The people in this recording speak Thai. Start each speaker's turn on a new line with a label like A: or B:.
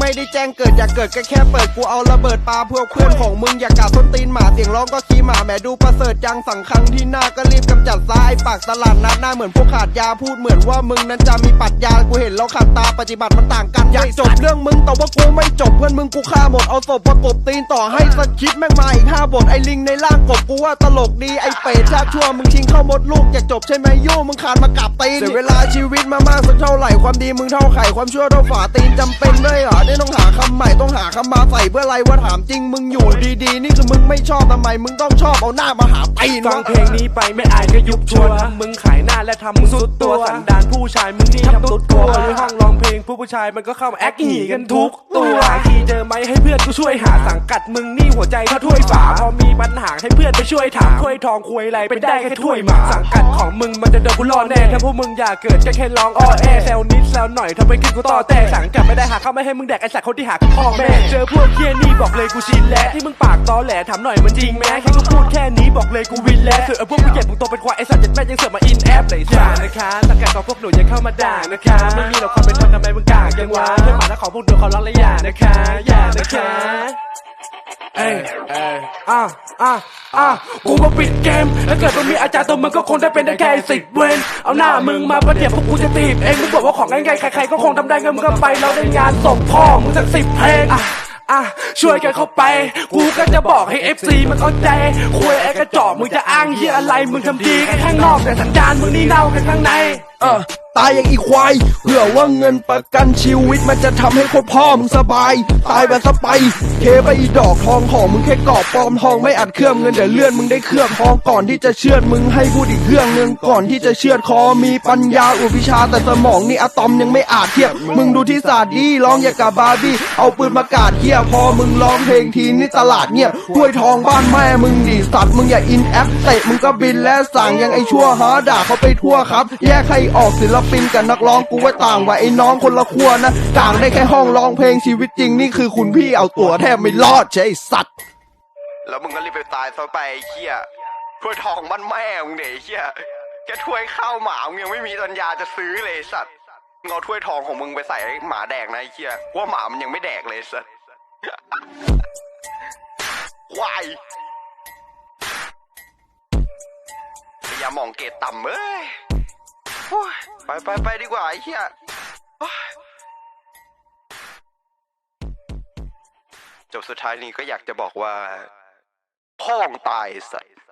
A: ไม่ได้แจ้งเกิดอยากเกิดก็แค่เปิดกูเอาระเบิดปลาพวกเพื่อนของมึงอยากกาส้นตีนหมาเสียงร้องก็ขี้หมาแหมดูประเสริฐจังสังคังที่หน้าก็รีบกำจัดซ้ายปากตลาดนัดหน้าเหมือนพวกขาดยาพูดเหมือนว่ามึงนั้นจะมีปัดยากูเห็นแล้วขัดตาปฏิบัติมันต่างกันอยากจบเรื่องมึงแต่ว่ากูไม่จบเพื่อนมึงกูฆ่าหมดเอาศพประกบตีนต่อให้สคริปต์แม่งมาอีกห้าบทไอ้ลิงในร่างกบกูว่าตลกดีไอ้เป็ดชาชั่วมึงชิงเข้ามดลูกอยากจบใช่ไหมโย่มึงคานมากราบตีนเสียเวลาชีวิตมามากสักเท่าไหร่ความดีมึงเท่าไข่ความชั่วเท่าฝาตีนจำเป็นด้วยเหรอได้ต้องหาคำใหม่ต้องหาคำมาใส่เพื่ออะไรว่าถามจริงมึงอยู่ดีๆ นี่คือมึงไม่ชอบทำไมมึงต้องชอบเอาหน้ามาหาตีน
B: ฟั
A: วะ
B: งเพลงนี้ไปไม่อายก็ยุบชวนทั้งมึงขายหน้าและทำมึงสุดตัวสันดานผู้ชายมึงนี่ทำตุ๊ดตัวในห้องร้องเพลงผู้ผู้ชายมันก็เข้ามาแอคหีกันทุก ตัวหาทีเจอไหมให้เพื่อนกูช่วยหาสังกัดมึงนี่หัวใจเท่าถ้วยฝา พอมีปัญหาให้เพื่อนไปช่วยถามถ้วยทองควยอะไรเป็นได้แค่ถ้วยหมา สังกัดของมึงมันจะโดนกูล่อแน่ถ้าพวกมึงอยากเกิดก็แค่ร้องอ้อแอแซวนิดแซวหน่อยถ้าไปขึ้นกูต่อแต่สังกัดไม่ได้หาเข้าไม่ให้มึงแดกไอ้สัตว์คนที่หาคือพ่อแม่เจอพวกเคียนี่บอกเลยกูชินแล้วที่มึงปากตอแหลถามหน่อยมันจริงไหมแค่กูพูดแค่นี้บอกเลยกูวินแล้วเถอะไอ้พวกกูเก็บมึงโตเป็นควายไอ้สัตว์เจ็ดแม่ยังเสือกมาอินแอปเลยจ้านะคะสังกัดของพวกหนูอย่าเข้ามาด่านะคะไม่มีหรอกความเป็นธรรมทำไมมึงกาก ยังวะเพื่อนหมาและของพวกหนูเขาร้องและอย่านะคะอย่านะคะเอ้ยเอ้ยอะอะอะกูมาปิดเกม แล้วเกิดมันมีอาจารย์ตัวมึงก็คงได้เป็นได้แค่สิบเวนเอาหน้ามึงมาประเดี๋ยวพวกกูจะตีบเองมึงบอกว่าของง่ายๆใครๆก็คงทำได้เงินมึงก็ไปเราได้งานส่งพ่อมึงสักสิบเพลงอะอะช่วยกันเข้าไป กูก็จะบอกให้ FC มันเข้าใจ คุยไอ้กระจอกมึงจะอ้างเหี้ยอะไร มึงทำดีแค่ข้างนอกแต่สันดานมึงนี่เน่าแค่ข้างใน
A: เออ ตายอย่างอีควายเพื่อว่าเงินประกันชีวิตมันจะทำให้โคตรพ่อมึงสบาย ตายแบบสไป เคไปอีดอกทองของมึงแค่กรอบปลอมทองไม่อัดเครื่องเงินเดี๋ยวเลื่อนมึงได้เครื่องทองก่อนที่จะเชื่อดมึงให้พูดอีกเครื่องหนึ่งก่อนที่จะเชื่อดคอมีปัญญาอุวิชาแต่สมองนี่อะตอมยังไม่อาจเทียบมึงดูที่ศาสตร์ดีร้องอย่ากับบาร์บี้เอาปืนมากาดเฮียพอมึงร้องเพลงทีนี่ตลาดเงียบห้วยทองบ้านแม่มึงดิสัตว์มึงอย่าอินแอปเตะมึงก็บินและสั่งยังไอชั่วหาด่าเขาไปทั่วครับ แยกให้ออกศิลปปินกับนักร้องกูว่าต่างว่าไอ้น้องคนละขั้วนะกลางได้แค่ห้องร้องเพลงชีวิตจริงนี่คือคุณพี่เอาตัวแทบไม่รอดใช่สัตว์ แล้วมึงก็รีบไปตายซะไปไอ้เหี้ยถ้วยทองมันแม่มึงเนี่ยเหี้ยแค่ถ้วยข้าวหมามึงยังไม่มีปัญญาจะซื้อเลยไอ้สัตว์มึงเอาถ้วยทองของมึงไปใส่ให้หมาแดกนะไอ้เหี้ยว่าหมามันยังไม่แดกเลยไอ้สัตว์ ควายพยายามองเกตต่ำเอ้ยโอ้ย ไปไปไปดีกว่าไอ้เหี้ยจบสุดท้ายนี้ก็อยากจะบอกว่า พ่องตายสัตว์